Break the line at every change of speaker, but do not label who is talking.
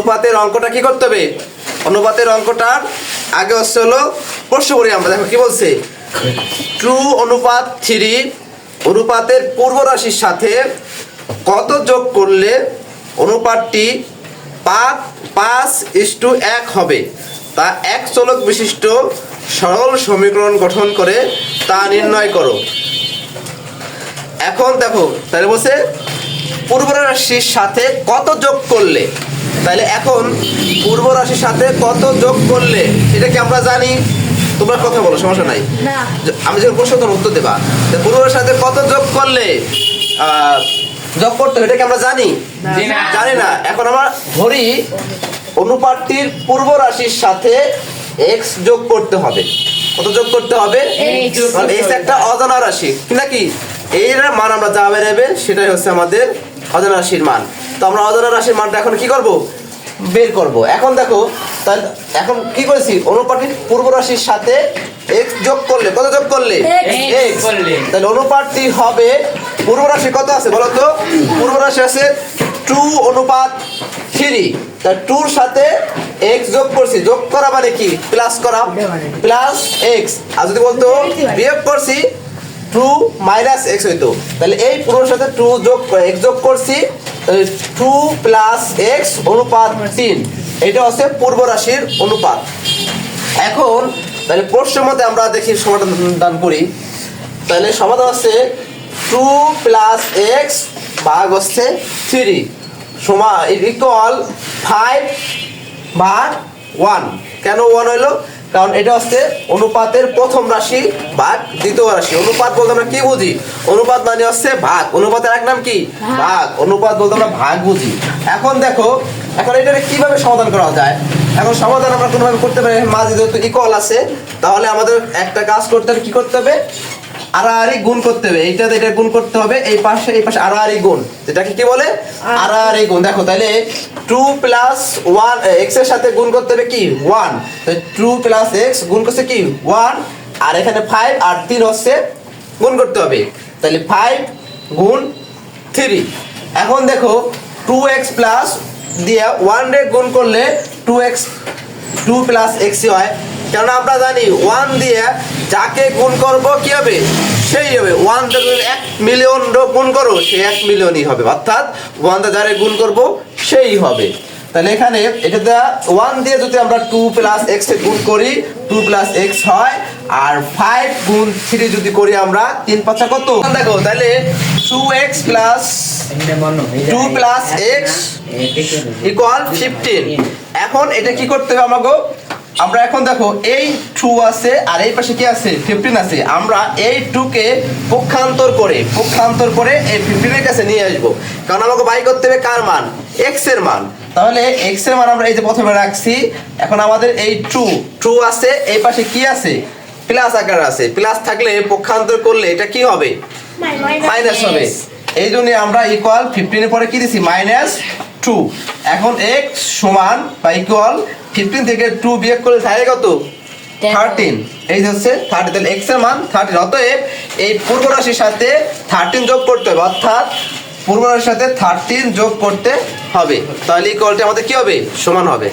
অনুপাতের অঙ্কটা কি করতে হবে? অনুপাতের অঙ্কটার আগে হচ্ছে হলো প্রশ্ন করি আমরা। দেখো, কি বলছে? টু অনুপাত থ্রি অনুপাতের পূর্ব রাশির সাথে কত যোগ করলে অনুপাতটি পাঁচ পাঁচ ইস টু এক হবে? তা এক চলক বিশিষ্ট সরল সমীকরণ গঠন করে তা নির্ণয় করো। এখন দেখো, তাহলে বলছে পূর্ব রাশির সাথে কত যোগ করলে? তাহলে এখন পূর্ব রাশির সাথে কত যোগ করলে এটা কি আমরা জানি? তোমরা কথা বলো সমস্যা নাই। আমি যখন প্রশ্ন তখন উত্তর দেবা পূর্ব রাশির সাথে কত যোগ করলে যোগ করতে হবে এটা কি আমরা জানি? জানি না। এখন আমরা ধরি অনুপাতটির পূর্ব রাশির সাথে এক্স যোগ করতে হবে। কত যোগ করতে হবে?
X
এক্স একটা অজানা রাশি। নাকি? এর মান আমরা যা বেরোবে সেটাই হচ্ছে আমাদের অজানা রাশির মান। তো আমরা অজানা রাশির মানটা এখন কি করব? বের করব। এখন দেখো তাহলে এখন কি করেছি? অনুপাতটির পূর্ব রাশির সাথে এক্স যোগ করলে কত যোগ করলে?
করলে।
তাহলে অনুপাতটি হবে পূর্ব রাশি কত আছে বলো তো? পূর্ব রাশি আছে টু অনুপাত থ্রি তা টুর সাথে এক্স যোগ করছি। যোগ করা মানে কি? প্লাস করা। প্লাস এক্স আর যদি বলতো বিয়োগ করছি টু মাইনাস এক্স হইতো। তাহলে এই পুরোর সাথে টু যোগ এক্স যোগ করছি টু প্লাস এক্স অনুপাত তিন। এটা হচ্ছে পূর্ব রাশির অনুপাত। এখন, তাহলে প্রশ্নের মধ্যে আমরা দেখি সমাধান করি। তাহলে সমাধান হচ্ছে টু প্লাস এক্স ভাগ হচ্ছে থ্রি সমা ইকুয়াল ফাইভ ভাগ ওয়ান কেন ওয়ান হইল? কারণ এটা হচ্ছে অনুপাতের প্রথম রাশি ভাগ দ্বিতীয় রাশি। অনুপাত বলতে আমরা কি বুঝি? অনুপাত মানে হচ্ছে ভাগ। অনুপাতের এক নাম কি? ভাগ। অনুপাত বলতে আমরা ভাগ বুঝি। এখন দেখো এখন এটা কীভাবে সমাধান করা যায়? এখন সমাধান আমরা কোনোভাবে করতে পারি? মাঝে যেহেতু ইকল আছে তাহলে আমাদের একটা কাজ করতে হবে কি করতে হবে? আড়াআড়ি গুণ করতে হবে। এইটাতে এটা গুণ করতে হবে এই পাশে এই পাশে আড়াআড়ি গুণ। যেটাকে কি বলে? আড়াআড়ি। গুণ। দেখো তাহলে টু প্লাস ওয়ান এক্সের সাথে গুণ করতে হবে কি? ওয়ান টু প্লাস এক্স গুণ করছে কি? ওয়ান আর এখানে ফাইভ আর তিন হচ্ছে গুণ করতে হবে। তাহলে ফাইভ গুণ থ্রি এখন দেখো টু এক্স প্লাস দিয়ে ওয়ান রে গুণ করলে two X two plus X হয়। কেন আমরা জানি ওয়ান দিয়ে যাকে গুণ করব, কি হবে? সেই হবে। ওয়ান যদি এক মিলিয়ন গুণ করো, সে এক মিলিয়নই হবে। অর্থাৎ ওয়ান দিয়ে যারে গুণ করব, সেই হবে। তাহলে এখানে এটা দেওয়া ওয়ান দিয়ে যদি আমরা টু প্লাস এক্স এ গুণ করি টু প্লাস এক্স হয়, আর ফাইভ গুণ থ্রি যদি করি আমরা, তিন পাঁচা কত? দেখো, তাহলে two X plus two plus X equal fifteen এখন এটা কি করতে হবে আমাকে? আমরা এখন দেখো এই টু আছে আর এই পাশে কি আছে? ফিফটিন আছে। আমরা এই টুকে পক্ষান্তর করে পক্ষান্তর করে এই ফিফটিনের কাছে নিয়ে আসব। কারণ আমাকে বাই করতে হবে কার মান? এক্সের মান। তাহলে এক্সের মান আমরা এই যে প্রথমে রাখছি। এখন আমাদের এই টু টু আছে এই পাশে কি আছে? প্লাস আকার আছে। প্লাস থাকলে পক্ষান্তর করলে এটা কি হবে? মাইনাস হবে। এই জন্য আমরা ইকুয়াল ফিফটিনের পরে কি দিছি? মাইনাস টু এখন এক্স সমান বা ইকুয়াল ফিফটিন থেকে টু বিয়োগ করলে থাকে কত? থার্টিন এই যে হচ্ছে থার্টি তাহলে এক্সের মান থার্টিন অতএব এই পূর্ব রাশির সাথে থার্টিন যোগ করতে হবে অর্থাৎ পূর্ব রাশির সাথে থার্টিন যোগ করতে হবে। তাহলে ইকুয়ালটি আমাদের কি হবে? সমান হবে।